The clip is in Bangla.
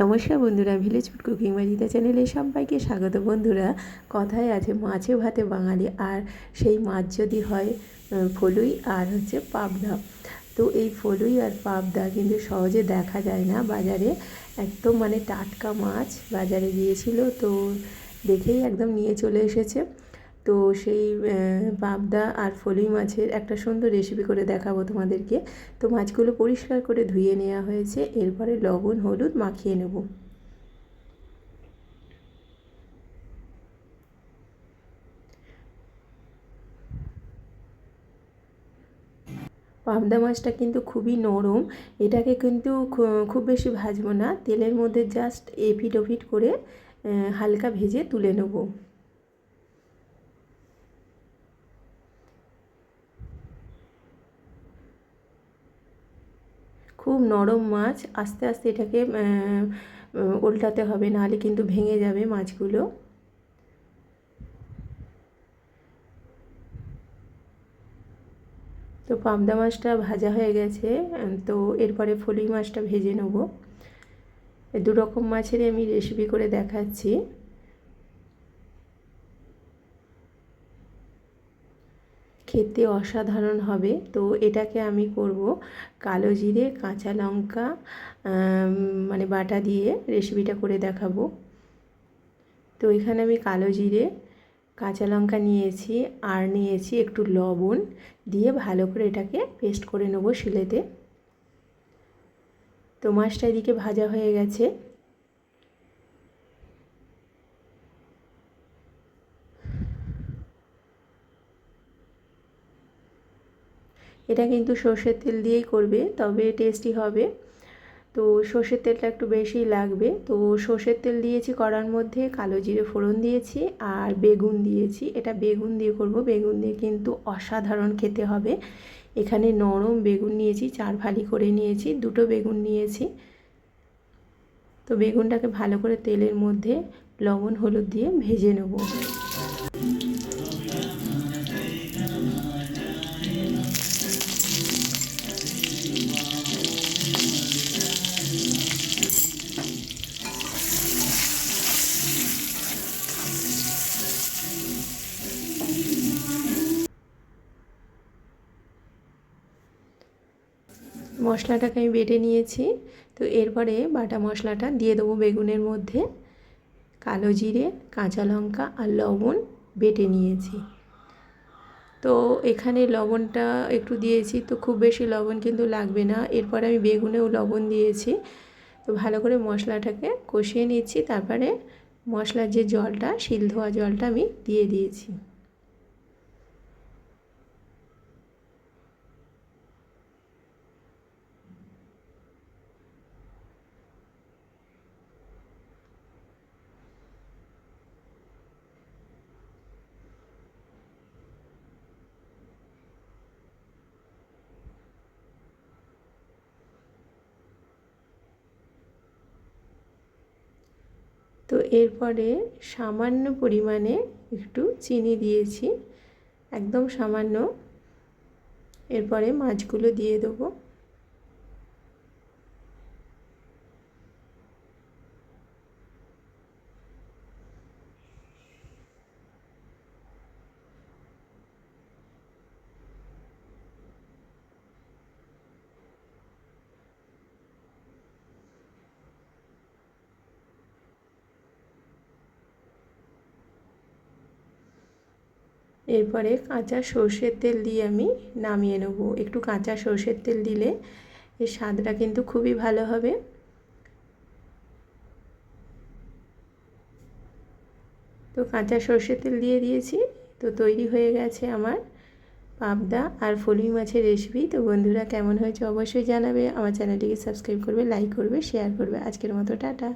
নমস্কার বন্ধুরা ভিলেজ ফুড কুকিং বাড়িতে চ্যানেলে সবাইকে স্বাগত বন্ধুরা। কথায় আছে, মাছে ভাতে বাঙালি, আর সেই মাছ যদি হয় ফলুই আর হচ্ছে পাবদা। তো এই ফলুই আর পাবদা কিন্তু সহজে দেখা যায় না বাজারে। একদম মানে টাটকা মাছ বাজারে গিয়েছিল, তো দেখেই একদম নিয়ে চলে এসেছে। তো সেই পাবদা আর ফলুই মাছের একটা সুন্দর রেসিপি করে দেখাবো তোমাদেরকে। তো মাছগুলো পরিষ্কার করে ধুয়ে নেওয়া হয়েছে, এরপরে লবণ, হলুদ মাখিয়ে নেব। পাবদা মাছটা কিন্তু খুবই নরম, এটাকে কিন্তু খুব বেশি ভাজবো না, তেলের মধ্যে জাস্ট এপিট ওপিট করে হালকা ভেজে তুলে নেব। খুব নরম মাছ, আস্তে আস্তে এটাকে উল্টাতে হবে, নাহলে কিন্তু ভেঙে যাবে মাছগুলো। তো পাবদা মাছটা ভাজা হয়ে গেছে তো এরপরে ফলুই মাছটা ভেজে নেব। দু রকম মাছেরই আমি রেসিপি করে দেখাচ্ছি। খেতে অসাধারণ হবে। তো এটাকে আমি করব কালো জিরে, কাঁচা লঙ্কা মানে বাটা দিয়ে রেসিপিটা করে দেখাবো। তো এখানে আমি কালো জিরে, কাঁচা লঙ্কা নিয়েছি আর নিয়েছি একটু লবণ দিয়ে ভালো করে এটাকে পেস্ট করে নেব শিলেতে। তো মাছটা এদিকে ভাজা হয়ে গেছে। এটা কিন্তু সর্ষের তেল দিয়েই করবে, তবে টেস্টি হবে। তো সর্ষের তেলটা একটু বেশি লাগবে। তো সর্ষের তেল দিয়েছি কড়ার মধ্যে, কালো জিরে ফোড়ন দিয়েছি আর বেগুন দিয়েছি। এটা বেগুন দিয়ে করব, বেগুন দিয়ে কিন্তু অসাধারণ খেতে হবে। এখানে নরম বেগুন নিয়েছি, চার ফালি করে নিয়েছি, দুটো বেগুন নিয়েছি। তো বেগুনটাকে ভালো করে তেলের মধ্যে লবণ, হলুদ দিয়ে ভেজে নেব। মশলাটাকে আমি বেটে নিয়েছি। তো এরপরে বাটা মশলাটা দিয়ে দেবো বেগুনের মধ্যে। কালো জিরে, কাঁচা লঙ্কা আর লবণ বেটে নিয়েছি। তো এখানে লবণটা একটু দিয়েছি। তো খুব বেশি লবণ কিন্তু লাগবে না। এরপরে আমি বেগুনেও লবণ দিয়েছি। তো ভালো করে মশলাটাকে কষিয়ে নিচ্ছি। তারপরে মশলার যে জলটা, শিল ধোয়া জলটা আমি দিয়ে দিয়েছি। তো এরপরে সামান্য পরিমাণে একটু চিনি দিয়েছি একদম সামান্য। এরপরে মাছগুলো দিয়ে দেবো। এরপরে কাঁচা সর্ষের তেল দিয়ে আমি নামিয়ে নেব। একটু কাঁচা সর্ষের তেল দিলে এর স্বাদটা কিন্তু খুবই ভালো হবে। তো কাঁচা সর্ষের তেল দিয়ে দিয়েছি, তো তৈরি হয়ে গেছে আমার পাবদা আর ফলুই মাছের রেসিপি তো বন্ধুরা, কেমন হয়েছে অবশ্যই জানাবে। আমার চ্যানেলটিকে সাবস্ক্রাইব করবে লাইক করবে শেয়ার করবে। আজকের মতো, টাটা।